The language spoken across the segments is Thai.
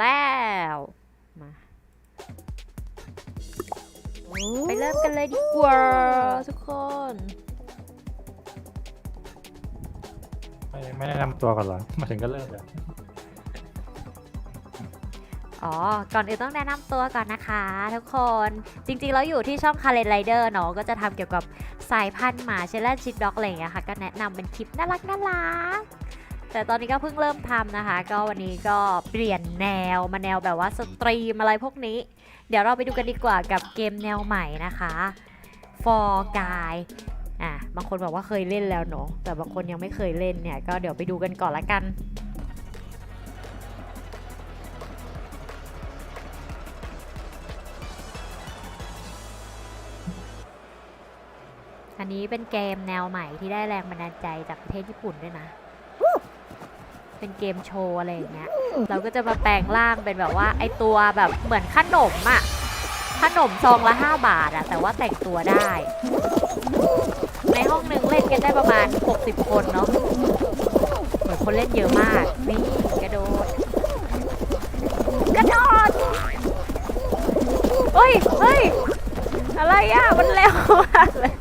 แล้วมาไปเริ่มกันเลยดีกว่าทุกคนไม่ไม่แนะนำตัวก่อนเหรอมาถึงก็เริ่มเลยอ๋อ ก่อนอื่นต้องแนะนำตัวก่อนนะคะ ทุกคน จริงๆแล้วอยู่ที่ช่องคาเลนไรเดอร์เนาะ ก็จะทำเกี่ยวกับสายพันธุ์หมาเชลแลนชิดด็อกอะไรอย่างเงี้ยค่ะ ก็แนะนำเป็นคลิปน่ารักน่ารัก แต่ตอนนี้ก็เพิ่งเริ่มทำนะคะ ก็วันนี้ก็เปลี่ยนแนวมาแนวแบบว่าสตรีมอะไรพวกนี้ เดี๋ยวเราไปดูกันดีกว่ากับเกมแนวใหม่นะคะ For Guy อะบางคนบอกว่าเคยเล่นแล้วเนาะแต่บางคนยังไม่เคยเล่นเนี่ย ก็เดี๋ยวไปดูกันก่อนละกันอันนี้เป็นเกมแนวใหม่ที่ได้แรงบันดาลใจจากประเทศญี่ปุ่นด้วยนะ เป็นเกมโชว์อะไรอย่างเงี้ย เราก็จะมาแปลงร่างเป็นแบบว่าไอตัวแบบเหมือนขนมอะขนมซองละ 5 บาทอะแต่ว่าแต่งตัวได้ ในห้องหนึ่งเล่นกันได้ประมาณ 60 คนเนาะเหมือนคนเล่นเยอะมาก นี่กระโดด กระโดดเฮ้ยเฮ้ยอะไรอะมันเร็วมากเลย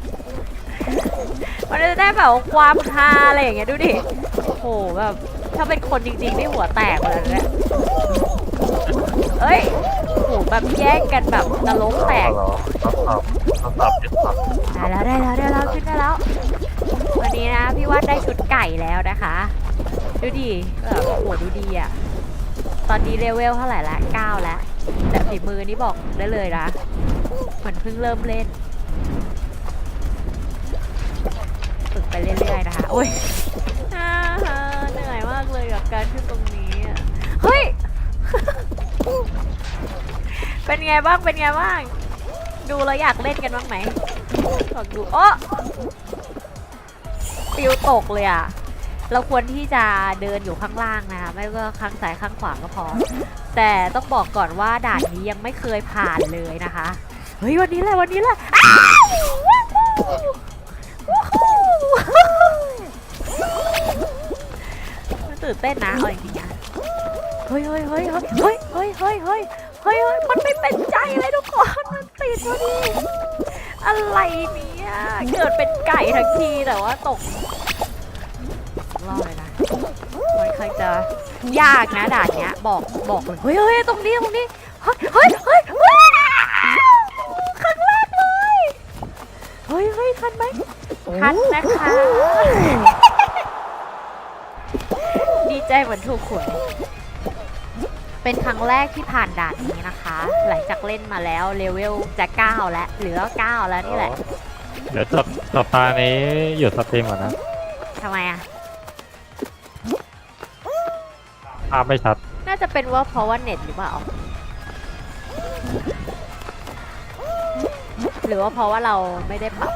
มันจะได้แบบความฮาอะไรอย่างเงี้ยดูดิโอ้โหแบบ ถ้าเป็นคนจริงๆนี่หัวแตกเลยเนี่ยเอ้ยโอ้โหแบบแย่งกันแบบนรกแตกเหรอทดสอบทดสอบยึดสอบได้แล้วได้แล้วได้แล้วขึ้นได้แล้ว วันนี้นะพี่ว่าได้ชุดไก่แล้วนะคะ ดูดิแบบโอ้โหดูดีอะ ตอนนี้เลเวลเท่าไหร่ละ9แล้ว แต่ฝีมือนี่บอกได้เลยนะเหมือนเพิ่งเริ่มเล่น ฝึกไปเรื่อยๆนะคะ โอ้ย กเลยกับการขึ้นตรงนี้อะเฮ้ย เป็นไงบ้าง เป็นไงบ้าง ดูแล้วอยากเล่นกันบ้างไหมลองดูโอ้ฟิวตกเลยอะ เราควรที่จะเดินอยู่ข้างล่างนะคะ ไม่ว่าข้างซ้ายข้างขวาก็พอ แต่ต้องบอกก่อนว่าด่านนี้ยังไม่เคยผ่านเลยนะคะ เฮ้ยวันนี้แหละวันนี้แหละ เต้นนะเอาจริงๆนะเฮ้ยเฮ้ยเฮ้ยเฮ้ยเฮ้ยเฮ้ยเฮ้ยเฮ้ยเฮ้ยเฮ้ยมันไม่เป็นใจเลยทุกคน มันติดพอดีอะไรเนี่ย เกิดเป็นไก่ทั้งทีแต่ว่าตกรอเลยนะมันค่อยจะยากนะด่านเนี้ย บอกบอกเลยเฮ้ยเฮ้ยตรงนี้ตรงนี้ เฮ้ยเฮ้ยเฮ้ยครั้งแรกเลย เฮ้ยเฮ้ยคันไหมคันนะคะ ใจเหมือนถูกหวยเป็นครั้งแรกที่ผ่านด่านนี้นะคะ หลังจากเล่นมาแล้วเลเวลจะ9แล้วเหลือ9แล้วนี่แหละ เดี๋ยวจบจบตานี้หยุดสตรีมก่อนนะทำไมอะภาพไม่ชัด น่าจะเป็นว่าเพราะว่าเน็ตหรือเปล่า หรือว่าเพราะว่าเราไม่ได้ปรับ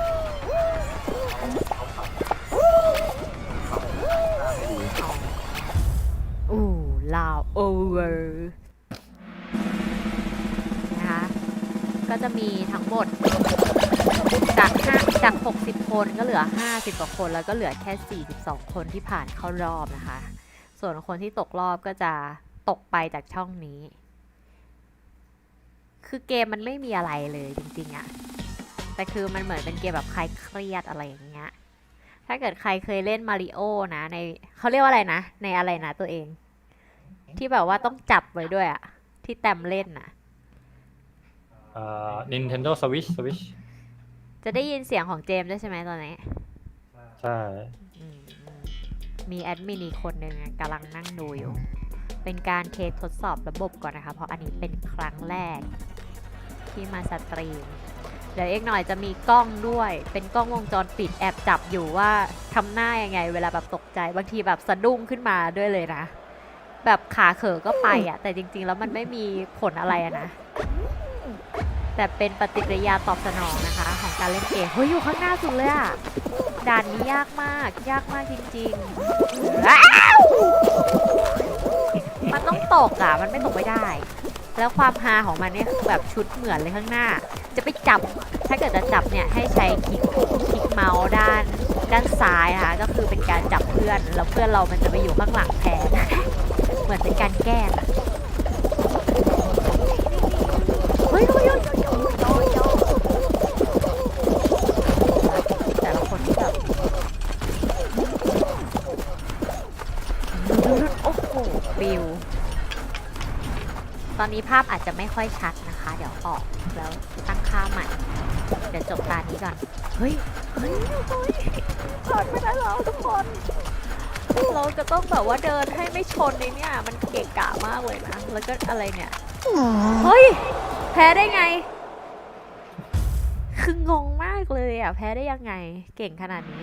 ลาวโอเวอร์นะคะ ก็จะมีทั้งหมด จากห้าจาก 60 คนก็เหลือ 50 กว่าคน แล้วก็เหลือแค่ 42 คนที่ผ่านเข้ารอบนะคะ ส่วนคนที่ตกรอบก็จะตกไปจากช่องนี้ คือเกมมันไม่มีอะไรเลยจริงๆอะแต่คือมันเหมือนเป็นเกมแบบคลายเครียดอะไรอย่างเงี้ยถ้าเกิดใครเคยเล่นมาริโอนะในเขาเรียกว่าอะไรนะ ในอะไรนะตัวเอง ที่แบบว่าต้องจับไว้ด้วยอะที่แต้มเล่นน่ะ เอ่อ Nintendo Switch Switch จะได้ยินเสียงของเจมส์ด้วยใช่ไหมตอนนี้ใช่อืมมีแอดมินอีกคนหนึ่งอะกำลังนั่งดูอยู่ เป็นการเทสทดสอบระบบก่อนนะคะ เพราะอันนี้เป็นครั้งแรก ที่มาสตรีม เดี๋ยวเอกหน่อยจะมีกล้องด้วย เป็นกล้องวงจรปิดแอบจับอยู่ว่าทำหน้ายังไง เวลาแบบตกใจ บางทีแบบสะดุ้งขึ้นมาด้วยเลยนะ แบบขาเขอก็ไปอะ่ะ แต่จริง ๆ แล้วมันไม่มีผลอะไรอะนะ แต่เป็นปฏิกิริยาตอบสนองนะคะ ของการเล่นเกมเฮ้ยอยู่ข้างหน้าสุดเลยอะ่ะด่านนี้ยากมาก ยากมากจริงๆอ้าวมันต้องตกอะ มันไม่ตกไม่ได้ แล้วความฮาของมันเนี่ยคือแบบชุดเหมือนเลยข้างหน้า จะไปจับ ถ้าเกิดจะจับเนี่ยให้ใช้คลิกคลิกเมาส์ด้านด้านซ้ายนะคะก็คือเป็นการจับเพื่อน แล้วเพื่อนเรามันจะไปอยู่ข้างหลังแทน เหมือนเป็นการแก้เฮ้ยเฮ้ยเฮ้ยแต่ละคนที่แบบโอ้โหปิว ตอนนี้ภาพอาจจะไม่ค่อยชัดนะคะ เดี๋ยวออกแล้วตั้งค่าใหม่ เดี๋ยวจบตานี้ก่อน เฮ้ย เฮ้ยเฮ้ยผ่าไม่ได้แล้วทุกคน เราจะต้องแบบว่าเดินให้ไม่ชนในเนี่ย มันเกะกะมากเลยนะ แล้วก็อะไรเนี่ย เฮ้ย แพ้ได้ไง คืองงมากเลยอะ แพ้ได้ยังไง เก่งขนาดนี้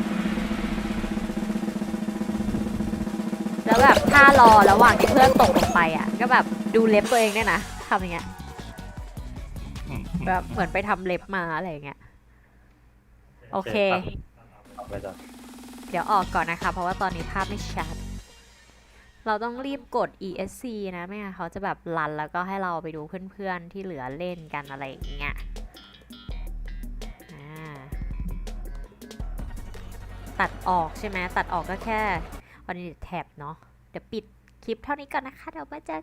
แล้วแบบท่ารอระหว่างที่เพื่อนตกลงไปอะ ก็แบบดูเล็บตัวเองเนี่ยนะทำอย่างเงี้ย แบบเหมือนไปทำเล็บมาอะไรอย่างเงี้ย โอเค เอาไปจ้ะเดี๋ยวออกก่อนนะคะ เพราะว่าตอนนี้ภาพไม่ชัด เราต้องรีบกด ESC นะไม่งั้นเขาจะแบบรันแล้วก็ให้เราไปดูเพื่อนๆที่เหลือเล่นกันอะไรอย่างเงี้ยอ่าตัดออกใช่ไหมตัดออกก็แค่วันนี้แท็บเนาะเดี๋ยวปิดคลิปเท่านี้ก่อนนะคะ เดี๋ยวมาเจอกัน